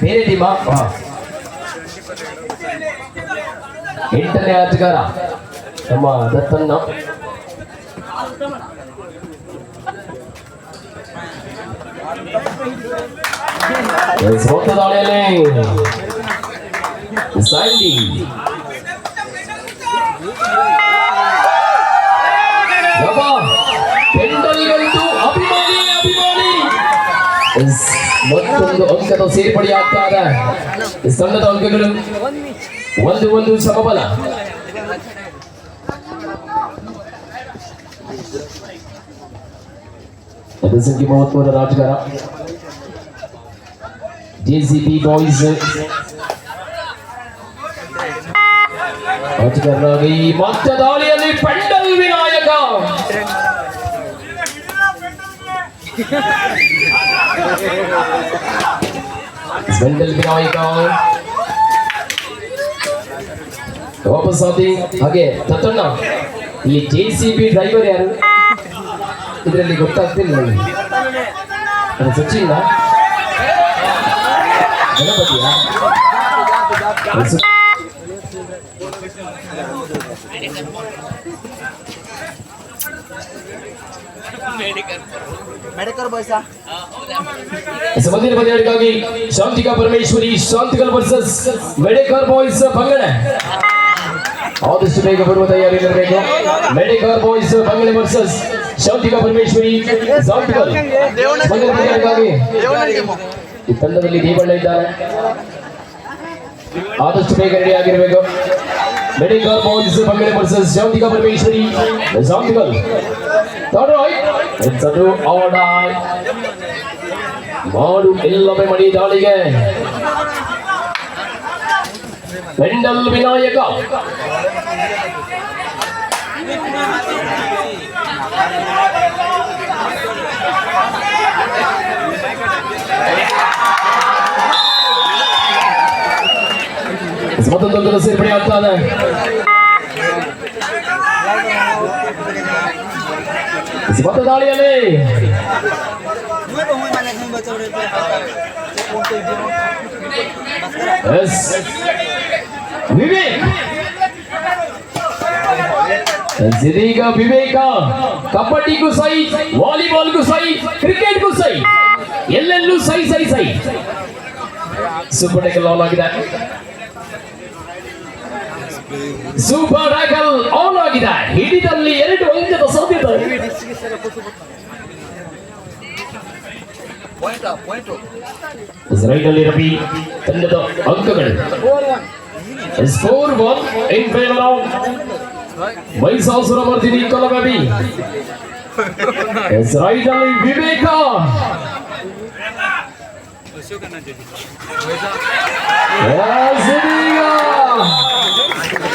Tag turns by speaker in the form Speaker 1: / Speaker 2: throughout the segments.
Speaker 1: ಬೇರೆ ಟೀಮ ಎಂಟನೇ ಆಟಗಾರ ನಮ್ಮ ದತ್ತನ್ನ ಸೋತ ದಾಳಿಯಲ್ಲಿ ಸ್ಯಾಂಡಿ ಯಬ್ಬಾ, ಮತ್ತೊಂದು ಅಂಕದ ಸೇರ್ಪಡೆಯಾಗ್ತಾ ಇದೆ ಈ ತಂಡದ ಅಂಕಗಳು ಒಂದು ಒಂದು ಸಮಬಲ ಅದು ಸಂಖ್ಯೆ ಮೂವತ್ಮೂರ ರಾಜಗಾರ ಜೆಸಿಬಿ ಬಾಯ್ಸ್ ರಾಜಗಾರರಾಗಿ ಮತ್ತೆ ದಾಳಿಯಲ್ಲಿ ಪೆಂಡಲ್ ವಿನಾಯಕ ಪೆಂಡಲ್ ವಿನಾಯಕ ವಾಪಸ್ ಆದಿ ಹಾಗೆ ತತ್ತಣ್ಣ ಇಲ್ಲಿ ಜೆ ಸಿ ಬಿ ಡ್ರೈವರ್ ಯಾರು ಇದರಲ್ಲಿ ಗೊತ್ತಾಗ್ತಿಲ್ಲ ನನಗೆ ಅದು ಸಚಿನ್ ಗಣಪತಿಯ
Speaker 2: मेडिकल पैसा
Speaker 1: ಮುಂದಿನ ಪಂದ್ಯಾಟಕ್ಕಾಗಿ Shantika Parameshwari Shantikal versus medical boys Bangade ಆದಷ್ಟು ಬೇಗ ಬರುವ ತಯಾರಿರಬೇಕು medical boys Bangade versus Shantika Parameshwari Shantikal ಮುಂದಿನ ಪಂದ್ಯಾಟಕ್ಕಾಗಿ ಈ ತಂಡದಲ್ಲಿ ದೀಪಣ್ಣ ಇದ್ದಾರೆ ಆದಷ್ಟು ಬೇಗ ರೆಡಿ ಆಗಿರಬೇಕು medical boys Bangade versus Shantika Parameshwari Shantikal third right it's ಅದು ಆರ್ಡರ್ ಮಾಡು ಎಲ್ಲವೇ ಮಡಿ ದಾಳಿಗೆ ಪೆಂಡಲ್ ವಿನಾಯಕ ಮತ್ತೊಂದೊಂದರ ಸೇರ್ಪಡೆ ಆಗ್ತಾ
Speaker 2: untuk
Speaker 1: ಎಸ್. ವಿವೇಕ್. ಇದೀಗ ವಿವೇಕ, ಕಬಡ್ಡಿಗೂ ಸೈ, ವಾಲಿಬಾಲ್ಗೂ ಸೈ, ಕ್ರಿಕೆಟ್ಗೂ ಸೈ, ಎಲ್ಲೆಲ್ಲೂ ಸೈ ಸೈ ಸೈ. ಸೂಪರ್ ಟ್ಯಾಕಲ್ ಆನ್ ಆಗಿದೆ ಸೂಪರ್ ಆನ್ ಆಗಿದೆ. ಹಿಡಿದಲ್ಲಿ ಎರಡು ಅಂಕದ ಸಾಧ್ಯತೆ
Speaker 2: point up point up.
Speaker 1: Right ಅಲ್ಲಿ ರವಿ ತಂಡದ ಅಂಕಗಳು score one in favour of Mahishasura Mardini ಕೊಲಬಿ right ಅಲ್ಲಿ ವಿವೇಕ Yes, ಇದೀಗ. ಆಹಾ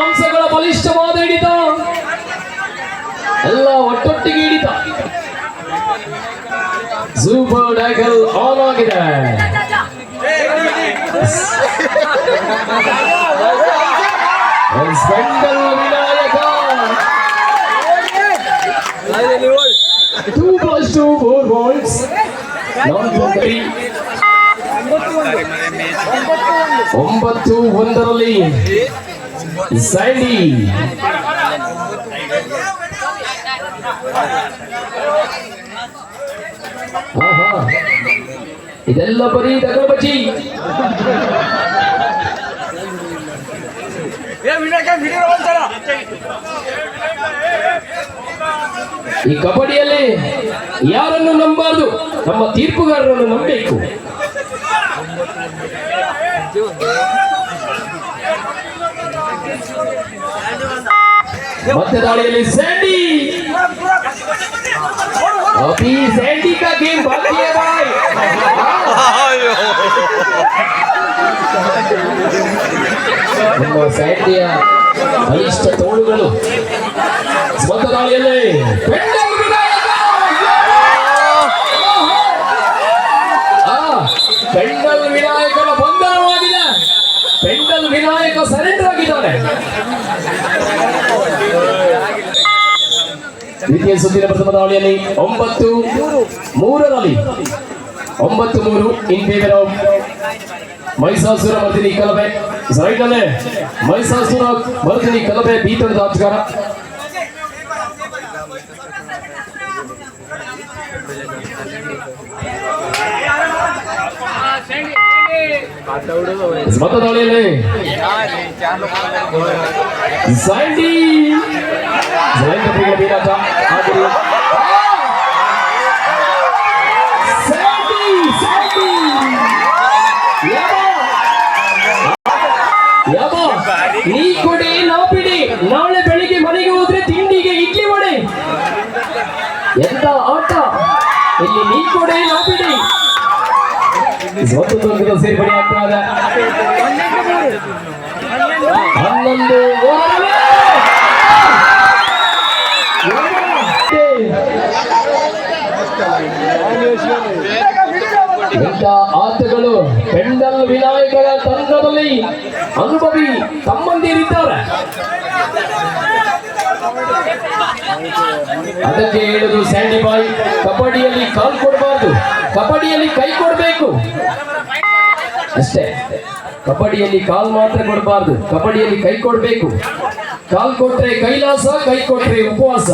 Speaker 1: ಅಂಶಗಳ ಬಲಿಷ್ಠವಾದ ಹಿಡಿತ ಎಲ್ಲ ಒಟ್ಟೊಟ್ಟಿಗೆ ಹಿಡಿತ ಸೂಪರ್ ಟ್ಯಾಕಲ್ ಆನ್ ಆಗಿದೆ ಸ್ಪೆಂಡಲ್ Vinayaka two plus two four balls ಒಂಬತ್ತು ಒಂದರಲ್ಲಿ. ಇದೆಲ್ಲ ಬರೀ ದಗಲ ಬಜ್ಜಿ ಈ ಕಬಡ್ಡಿಯಲ್ಲಿ ಯಾರನ್ನು ನಂಬಾರ್ದು? ನಮ್ಮ ತೀರ್ಪುಗಾರರನ್ನು ನಂಬಬೇಕು. ಮತ್ತೆ ದಾಳಿಯಲ್ಲಿ ಸ್ಯಾಂಡಿ अभी सैंडी का गेम बाकी है भाई ನಮ್ಮ ಸ್ಯಾಂಡಿಯ ಬಲಿಷ್ಠ ತೋಳುಗಳು ಸ್ವಂತ ದಾಳಿಯಲ್ಲಿ ಪೆಂಡಲ್ ದ್ವಿತೀಯ ಸುತ್ತಿನ ಪ್ರಥಮ ದಾಳಿಯಲ್ಲಿ ಒಂಬತ್ತು ಮೂರರಲ್ಲಿ. ಒಂಬತ್ತು ಮೂರು in favour of Mahishasura Mardini ಕಲಬೆ. Right ಅಲ್ಲೇ. ಮೈಸಾಸುರ ಮರ್ದಿನಿ ಕಲಬೆ ಬೀತಣದ ಆಟಗಾರ ಮತ ದಾಳಿಯಲ್ಲಿ ಸ್ಯಾಂಡಿ ಜಯಂತ ಬೀರಾಟ ನೀ ಕೊಡಿ, ನಾವು ಬಿಡಿ. ನಾಳೆ ಬೆಳಿಗ್ಗೆ ಮನೆಗೆ ಹೋದ್ರೆ ತಿಂಡಿಗೆ ಇಡ್ಲಿ ವಡೆ ಎಂತ ಆಟ? ಇಲ್ಲಿ ನೀ ಕೊಡಿ, ನಾವು ಬಿಡಿ. ಒಂದು ಸೇರ್ಪಡೆ ಆಗ್ತದ ಹನ್ನೊಂದು ಇಂಥ ಆಟಗಳು ಪೆಂಡಲ್ ವಿನಾಯಕರ ತಂಡದಲ್ಲಿ ಅನುಭವಿ ತಮ್ಮಂದಿರಿದ್ದಾರೆ. ಅದಕ್ಕೆ ಹೇಳುದು ಸ್ಯಾಂಡಿ ಬಾಯ್, ಕಬಡ್ಡಿಯಲ್ಲಿ ಕಾಲ್ ಕೊಡಬಾರ್ದು, ಕಬಡ್ಡಿಯಲ್ಲಿ ಕೈ ಕೊಡಬೇಕು. ಅಷ್ಟೇ, ಕಬಡ್ಡಿಯಲ್ಲಿ ಕಾಲ್ ಮಾತ್ರ ಕೊಡಬಾರ್ದು, ಕಬಡ್ಡಿಯಲ್ಲಿ ಕೈ ಕೊಡಬೇಕು. ಕಾಲ್ ಕೊಟ್ರೆ ಕೈಲಾಸ, ಕೈ ಕೊಟ್ರೆ ಉಪವಾಸ.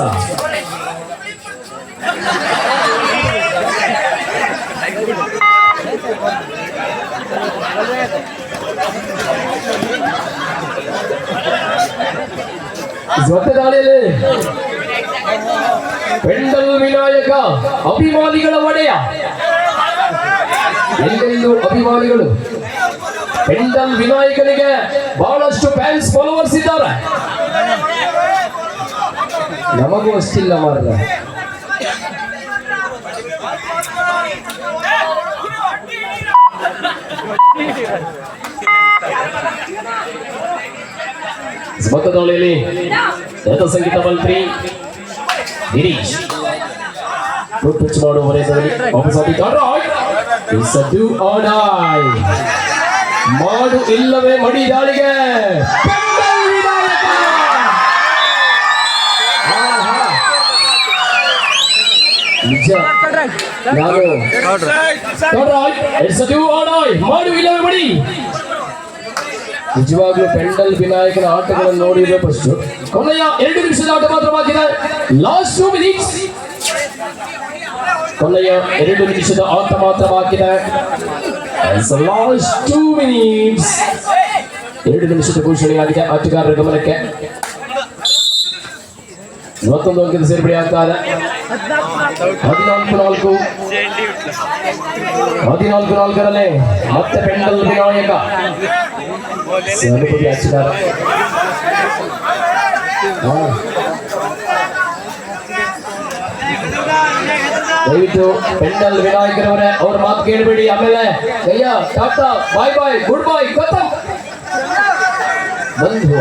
Speaker 1: ಜೊತೆ ದಾಳಿಯಲ್ಲಿ ಪೆಂಡಲ್ ವಿನಾಯಕ, ಅಭಿಮಾನಿಗಳ ಒಡೆಯ. ಎಲ್ಲೆಲ್ಲೂ ಅಭಿಮಾನಿಗಳು. ಪೆಂಡಲ್ ವಿನಾಯಕನಿಗೆ ಬಹಳಷ್ಟು ಫ್ಯಾನ್ಸ್ ಫಾಲೋವರ್ಸ್ ಇದ್ದಾರೆ. ನಮಗೂ ಅಷ್ಟಿಲ್ಲ ಮಾರ್ಗ ಮತದಾಳಿಯಲ್ಲಿ ರಥ ಸಂಗೀತ ಮಂತ್ರಿ ಗಿರೀಶ್ ಟಚ್ ಮಾಡುವ ವರೆಯಲ್ಲಿ ವಾಪಸ್ ಆಗಿದ್ದಾರೆ It's a do or die. ಮಾಡು ಇಲ್ಲವೇ ಮಡಿ ದಾಳಿಗೆ ಪೆಂಡಲ್ ವಿನಾಯಕ! ಆಹಾ. ನಿಜ ನಾನು It's a do or die. ಮಾಡು ಇಲ್ಲವೇ ಮಡಿ ನಿಜವಾಗ್ಲೂ ಪೆಂಡಲ್ ವಿನಾಯಕನ ಆಟಗಳನ್ನು ನೋಡಿದ್ರೆ ಫಸ್ಟ್ ಕೊನೆಯ ಎರಡು ನಿಮಿಷದ ಆಟ ಮಾತ್ರವಾಗಿದೆ. ಲಾಸ್ಟ್ ಟೂ ಮಿನಿಟ್ಸ್ ಕೊನೆಯ ಎರಡು ನಿಮಿಷದ ಆಟ ಮಾತ್ರವಾಗಿದೆ. ಲಾಸ್ಟ್ ಟೂ ಮಿನಿಟ್ಸ್ ಎರಡು ನಿಮಿಷದ ಘೋಷಣೆಯಾಗಿದೆ ಆಟಗಾರರ ಗಮನಕ್ಕೆ. ಮತ್ತೊಂದು ಅಂಕದ ಸೇರ್ಪಡೆ ಆಗ್ತಾರೆ ಹದಿನಾಲ್ಕು ನಾಲ್ಕು. ಹದಿನಾಲ್ಕು ನಾಲ್ಕರಲ್ಲೇ ಮತ್ತೆ ಪೆಂಡಲ್ ವಿನಾಯಕ. ಅನುಭವಿ ಆಟಗಾರ ಹಾ. ದಯವಿಟ್ಟು ಪೆಂಡಲ್ ವಿನಾಯಕರವರೇ ಅವ್ರ ಮಾತು ಕೇಳಬೇಡಿ. ಆಮೇಲೆ ಅಯ್ಯ ಟಾಟಾ ಬಾಯ್ ಬಾಯ್ ಗುಡ್ ಬಾಯ್ ಖತಮ್ ಬಂದು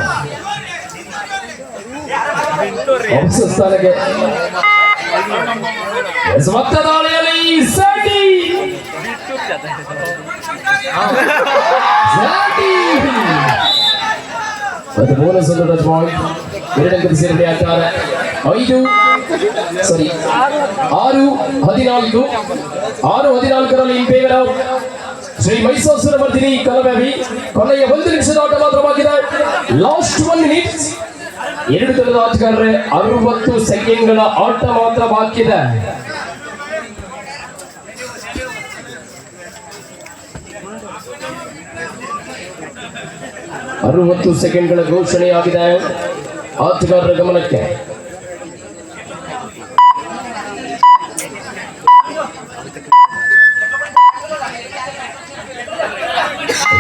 Speaker 1: ವಾಪಸ್ ಸ್ಥಾನಕ್ಕೆ ಎಸ್, ಮತ್ತೆ ಮತ್ತು ಬೋನಸ್ ಒಂದು ಟಚ್ ಪಾಯಿಂಟ್ ಎರಡಕ್ಕೆ ಸೇರಿದೆ ಆಗ್ತಾರೆ. ಐದು, ಸಾರಿ, ಆರು, ಹದಿನಾಲ್ಕು. ಆರು, ಹದಿನಾಲ್ಕರಲ್ಲಿ in favour of Shri Mysuru Mardini ಕಲಬೆವಿ. ಕೊನೆಯ ಒಂದು ನಿಮಿಷದ ಆಟ ಮಾತ್ರವಾಗಿದೆ. ಲಾಸ್ಟ್ ಒನ್ ಮಿನಿಟ್ ಎರಡು ತಂಡದ ಆಟಗಾರರೇ, ಅರವತ್ತು ಸೆಕೆಂಡ್ಗಳ ಆಟ ಮಾತ್ರ ಬಾಕಿ ಅರವತ್ತು ಸೆಕೆಂಡ್ಗಳ ಘೋಷಣೆಯಾಗಿದೆ ಆಟಗಾರರ ಗಮನಕ್ಕೆ.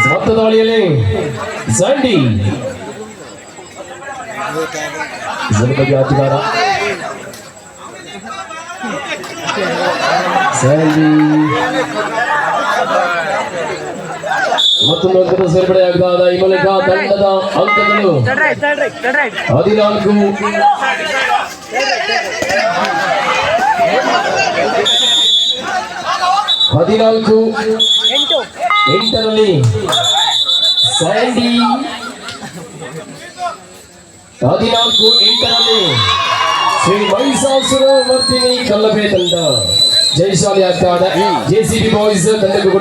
Speaker 1: ಸಂಡಿ ದಾಳಿಯಲ್ಲಿ ಝಂಡಿ ಸ್ಯಾಂಡಿ ಮತ್ತೊಂದು ಅಂಕದ ಸೇರ್ಪಡೆಯಾಗದ ಈ ಮೂಲಕ ತಂಡದ ಅಂಕಗಳು ಹದಿನಾಲ್ಕು ಹದಿನಾಲ್ಕು ಎಂಟರಲ್ಲಿ ಸ್ಯಾಂಡಿ ಹದಿನಾಲ್ಕು ಎಂಟರಲ್ಲಿ ಶ್ರೀ ಮಹಿಷಾಸುರ ಮರ್ದಿನಿ ಕಲ್ಲಬೆ ತಂಡ ಜೈಶಾಲಿ ಆಟ ಜೆಸಿಬಿ ಬಾಯ್ಸ್ ತಂಡಕ್ಕೂ ಕೂಡ